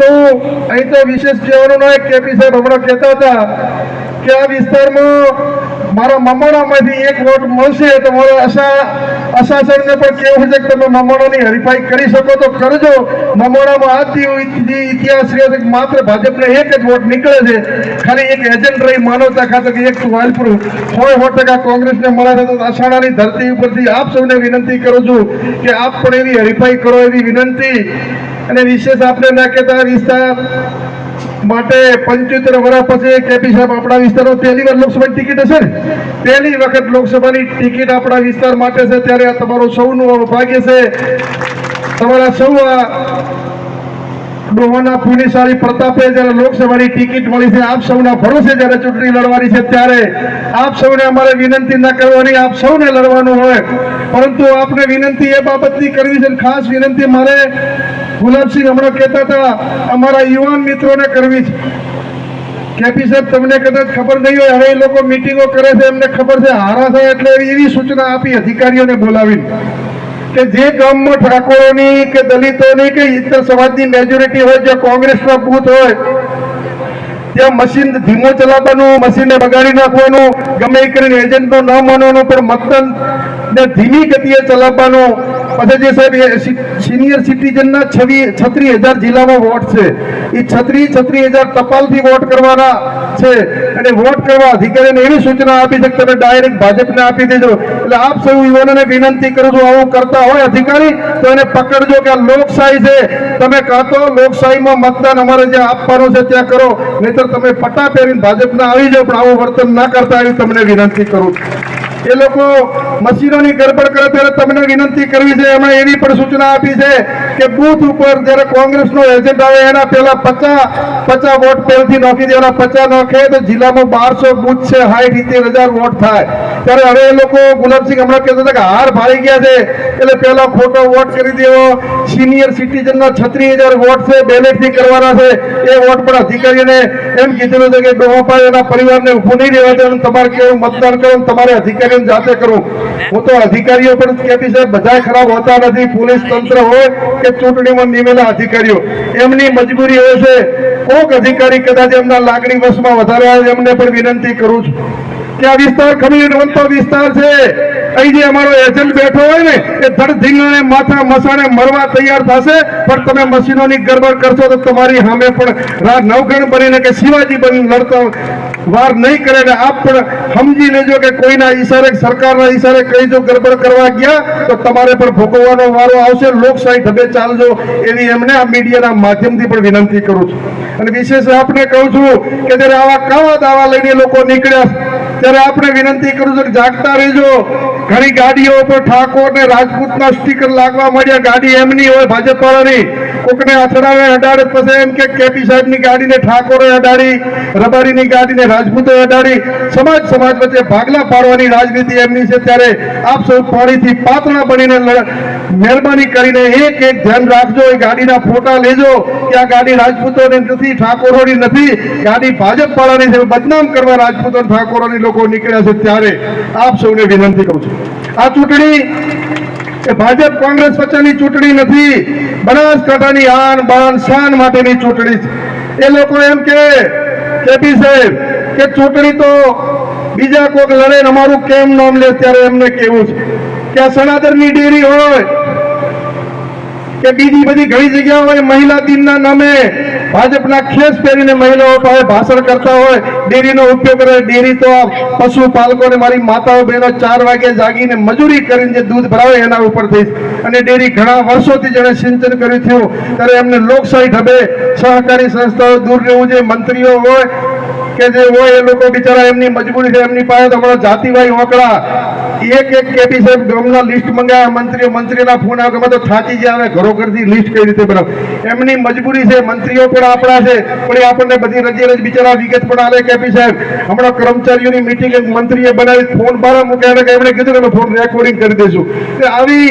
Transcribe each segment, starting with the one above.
અહીં તો વિશેષ કહેવાનું ન કેપી સાહેબ હમણાં કહેતા હતા કે આ વિસ્તારમાં મારા મમણામાંથી એક વોટ મળશે તો મારા આશા આશાસનને પણ કેવું છે કે તમે મમણાની હરીફાઈ કરી શકો તો કરજો. મમણામાં આજથી ઇતિહાસ રહ્યો છે માત્ર ભાજપને એક જ વોટ નીકળે છે. ખાલી એક એજન્ટ રહી માનવતા ખાતર કે એક વાલપુર. હોય સો ટકા કોંગ્રેસને મળે તો આષાઢાની ધરતી ઉપરથી આપ સૌને વિનંતી કરું છું કે આપ પણ એવી હરીફાઈ કરો એવી વિનંતી. અને વિશેષ આપણે ના કહેતા વિસ્તાર માટે પંચોતેર વર્ષ પછી કેપી સાહેબ આપણા વિસ્તારમાં પહેલી વાર લોકસભાની ટિકિટ હશે ને? પહેલી વખત લોકસભાની ટિકિટ આપણા વિસ્તાર માટે છે, ત્યારે આ તમારું સૌનું ભાગ્ય છે. તમારા સૌ આ ડોહાના પુનિશાળી પ્રતાપે જ્યારે લોકસભાની ટિકિટ મળી છે, આપ સૌના ભરોસે જ્યારે ચૂંટણી લડવાની છે, ત્યારે આપ સૌને અમારે વિનંતી ન કરવાની, આપ સૌને લડવાનું હોય. પરંતુ આપને વિનંતી એ બાબતની કરવી છે ખાસ વિનંતી મારે ગુલાબસિંહ હમણાં કહેતા હતા, અમારા યુવાન મિત્રોને કરવી છે. કેપી સાહેબ, તમને કદાચ ખબર નહીં હોય, હવે એ લોકો મિટિંગો કરે છે, એમને ખબર છે, હારા થાય એટલે એવી સૂચના આપી અધિકારીઓને બોલાવીને કે જે ગામમાં ઠાકોરોની કે દલિતોની કે ઇતર સમાજની મેજોરિટી હોય જે કોંગ્રેસના બૂથ હોય, ત્યાં મશીન ધીમો ચલાવવાનું, મશીનને બગાડી નાખવાનું, ગમે કરીને એજન્ટનો ન માનવાનું, પણ મતદાન ને ધીમી ગતિએ ચલાવવાનું પછી સાહેબ સિનિયર સિટીઝનના છવી છત્રીસ હજાર જિલ્લામાં વોટ છે. એ છત્રીસ છત્રીસ હજાર ટપાલથી વોટ કરવાના છે. અને વોટ કરવા અધિકારીને એવી સૂચના આપી છે તમે ડાયરેક્ટ ભાજપને આપી દેજો. એટલે આપ સૌ યુવાનોને વિનંતી કરું છું, આવું કરતા હોય અધિકારી, તો એને પકડજો કે આ લોકશાહી છે. તમે કાં તો લોકશાહીમાં મતદાન અમારે જે આપવાનું છે ત્યાં કરો, નહીતર તમે પટ્ટા પહેરીને ભાજપના આવી જાઓ, પણ આવું વર્તન ના કરતા આવી તમને વિનંતી કરું છું. એ લોકો મશીનોની ગરબડ કરે ત્યારે તમને વિનંતી કરવી છે એમણે એની પણ સૂચના આપી છે કે બૂથ ઉપર જ્યારે કોંગ્રેસનો એજન્ટ આવે, એના પહેલા પચાસ પચાસ વોટ પહેલથી નોખી દેવાના, પચાસ નોખે તો જિલ્લામાં બારસો બૂથ છે સાઠ સિત્તેર હજાર વોટ થાય. ત્યારે હવે એ લોકો ગુલાબસિંહ હમણાં કહેતા હતા કે હાર ભાઈ ગયા છે એટલે પહેલા ખોટો વોટ કરી દેવો. સિનિયર સિટીઝનના છત્રીસ હજાર વોટ છે બેલેટથી કરવાના છે. એ વોટ પણ અધિકારીને એમ કીધેલું છે કે ડોહાભાઈ એના પરિવારને ઊભું નહીં રહેવા દે તમારે કેવું મતદાન કરો તમારે અધિકારીઓને જાતે કરવું. હું તો અધિકારીઓ પણ કહેતી છે બધા ખરાબ હોતા નથી. પોલીસ તંત્ર હોય કે ચૂંટણીમાં નિમેલા અધિકારીઓ. એમની મજબૂરી હોય છે. કોઈક અધિકારી કદાચ એમના લાગણી વશમાં વધારે એમને પણ વિનંતી કરું છું. કે આ સમજી લેજો કે કોઈના ઈશારે સરકારના ઈશારે કઈ જો ગરબડ કરવા ગયા, તો તમારે પણ ભોગવવાનો વારો આવશે. લોકશાહી ઢબે ચાલજો. એવી એમને આ મીડિયાના માધ્યમથી પણ વિનંતી કરું છું. અને વિશેષ આપને કહું છું કે જ્યારે આવા કાવા દાવા લઈને લોકો નીકળ્યા ત્યારે આપણે વિનંતી કરું છું જાગતા રહેજો. ઘણી ગાડીઓ ઉપર ઠાકોર ને રાજપૂતના સ્ટીકર લાગવા મળ્યા ગાડી એમની હોય ભાજપ વાળાની કોકને અથડાવે અડાડે પછી એમ કે કેપી સાહેબની ગાડીને ઠાકોરે અડાડી, રબારીની ગાડીને રાજપૂતે અડાડી, સમાજ સમાજ વચ્ચે ભાગલા પાડવાની રાજનીતિ એમની છે. ત્યારે આપ સૌ પાણીથી પાતળા બનીને મહેરબાની કરીને એક એક ધ્યાન રાખજો, એ ગાડીના ફોટા લેજો કે આ ગાડી રાજપૂતોની નથી, ઠાકોરોની નથી. ગાડી ભાજપ વાળાની છે, બદનામ કરવા રાજપૂતો ઠાકોરોની લોકો નીકળ્યા છે. ત્યારે આપ સૌને વિનંતી કરું છું. આ ચૂંટણી એ ભાજપ કોંગ્રેસ વચ્ચેની ચૂંટણી નથી. બનાસકાંઠાની આન બાન શાન માટેની ચૂંટણી છે. એ લોકો એમ કે કેપી સાહેબ, કે ચૂંટણી તો બીજા કોઈક લડે અમારું કેમ નામ લે ત્યારે એમને કેવું છે? કે આ સનાતનની ડેરી હોય, કે બીજી બધી ઘણી જગ્યા હોય, મહિલા દિનના નામે ભાજપના ખેસ પહેરીને મહિલાઓ પાસે ભાષણ કરતા હોય, ડેરીનો ઉપયોગ કરે, ડેરી તો પશુપાલકોને પશુ મારી માતાઓ બહેનો ચાર વાગે જાગીને મજૂરી કરીને જે દૂધ ભરાવે એના ઉપર થઈ અને ડેરી ઘણા વર્ષોથી જેણે સિંચન કર્યું થયું, ત્યારે એમને લોકશાહી ઢબે સહકારી સંસ્થાઓ દૂર રહેવું જોઈએ, મંત્રીઓ હોય કે જે હોય એ લોકો બિચારા એમની મજબૂરી છે, એમની પાસે તમારા જાતિભાઈ ઓકળા એક એક કેપી સાહેબ ગામના લિસ્ટ મંગાવ્યા મંત્રીઓ, મંત્રીના ફોન આવે તો થાકી ગયા હવે ઘરો ઘરથી લિસ્ટ કઈ રીતે બનાવ? એમની મજબૂરી છે, મંત્રીઓ પણ આપણા છે, પણ એ આપણને બધી રજે રજ બિચારા વિગત પણ આવે કેપી સાહેબ. હમણાં કર્મચારીઓની મિટિંગ એક મંત્રીએ બનાવી ફોન બહાર મૂક્યા કે એમણે કીધું અમે ફોન રેકોર્ડિંગ કરી દઈશું. કે આવી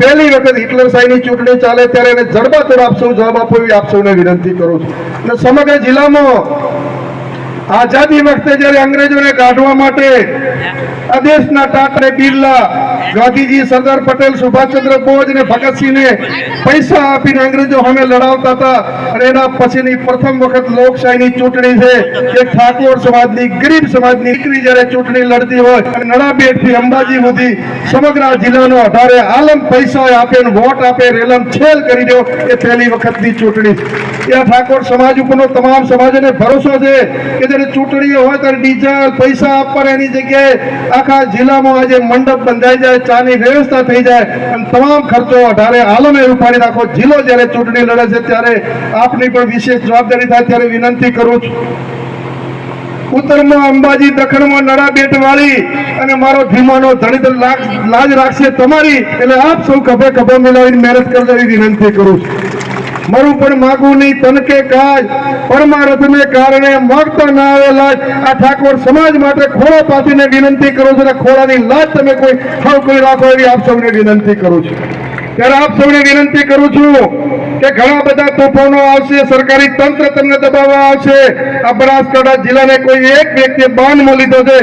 પહેલી વખત હિટલર સાહેબની ચૂંટણી ચાલે ત્યારે એને જડબાતોડ આપ સૌ જવાબ આપો એવી આપ સૌને વિનંતી કરું છું. અને સમગ્ર જિલ્લામાં આઝાદી વખતે જ્યારે અંગ્રેજોને કાઢવા માટે દેશના ટાકરે બિરલા ગાંધીજી સરદાર પટેલ, સુભાષચંદ્ર બોઝ અને ભગતસિંહને પૈસા આપીને અંગ્રેજો અમે લડાવતા હતા અને એના પછીની પ્રથમ વખત લોકશાહીની ચૂંટણી છે. કે ઠાકોર સમાજની, ગરીબ સમાજની દીકરી જ્યારે ચૂંટણી લડતી હોય અને નડાબેટથી અંબાજી સુધી સમગ્ર જિલ્લાનો અઢારે આલમ પૈસા આપે વોટ આપે રેલમ છેલ કરી દો એ પહેલી વખતની ચૂંટણી આ ઠાકોર સમાજ ઉપરનો તમામ સમાજને ભરોસો છે કે જ્યારે ચૂંટણીઓ હોય ત્યારે ડીઝલ, પૈસા આપવાના એની જગ્યાએ આખા જિલ્લામાં આજે મંડપ બંધાઈ જાય, ચાની વ્યવસ્થા થઈ જાય અને તમામ ખર્ચો અઢારે આલમે ઉપાડી નાખો. જિલ્લો જ્યારે ચૂંટણી લડે છે ત્યારે આપની પણ વિશેષ જવાબદારી થાય ત્યારે વિનંતી કરું છું. ઉત્તરમાં અંબાજી દક્ષિણમાં નડાબેટ વાળી અને મારો ધીમાનો ધણીધર લાજ રાખશે તમારી. એટલે આપ સૌ ખભે ખભે મિલાવીને મહેનત એવી વિનંતી કરું છું. મારું પણ માગું નહીં તનકે કાજ. પરમારથને કારણે માગતા ના આવેલા આ ઠાકોર સમાજ માટે ખોળા પાથીને વિનંતી કરું છું અને ખોળાની લાજ તમે કોઈ હાવ કોઈ રાખો એવી આપ સૌને વિનંતી કરું છું. ત્યારે આપ સૌને વિનંતી કરું છું કે ઘણા બધા તોફાનો આવશે, સરકારી તંત્ર તમને દબાવવા આવશે. આ બનાસકાંઠા જિલ્લાને કોઈ એક વ્યક્તિએ બાનમાં લીધો છે,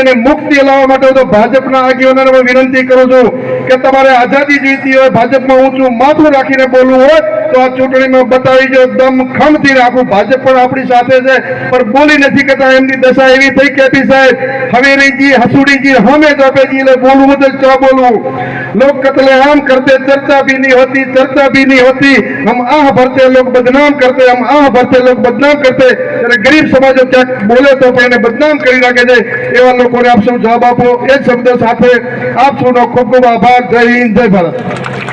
એને મુક્તિ લાવવા માટે તો ભાજપના આગેવાનોને વિનંતી કરું છું. કે તમારે આઝાદી જીતી હોય, ભાજપમાં ઊંચું માથું રાખીને બોલવું હોય, તો આ ચૂંટણીમાં બતાવી જો દમ રાખું. ભાજપ પણ આપણી સાથે છે, પણ બોલી નથી કરતા. એમની દશા એવી થઈ કેપી સાહેબ, હવેરીજી, હસુડીજી હમે દબેજી એટલે બોલવું તો ચા બોલવું. લોક કતલે આમ કરતે, ચર્ચા ભી નહીં હોતી, ચર્ચા ભી નહીં હોતી. હમ આહ ભરતે લોક બદનામ કરતે, હમ આહ ભરતે લોક બદનામ કરતે. અને ગરીબ સમાજો ક્યાંક બોલે તો પણ એને બદનામ કરી રાખે છે. એવા લોકોને આપ સૌ જવાબ આપો, એ શબ્દ સાથે આપ સૌનો ખૂબ ખૂબ આભાર. જય હિન્દ ભારત.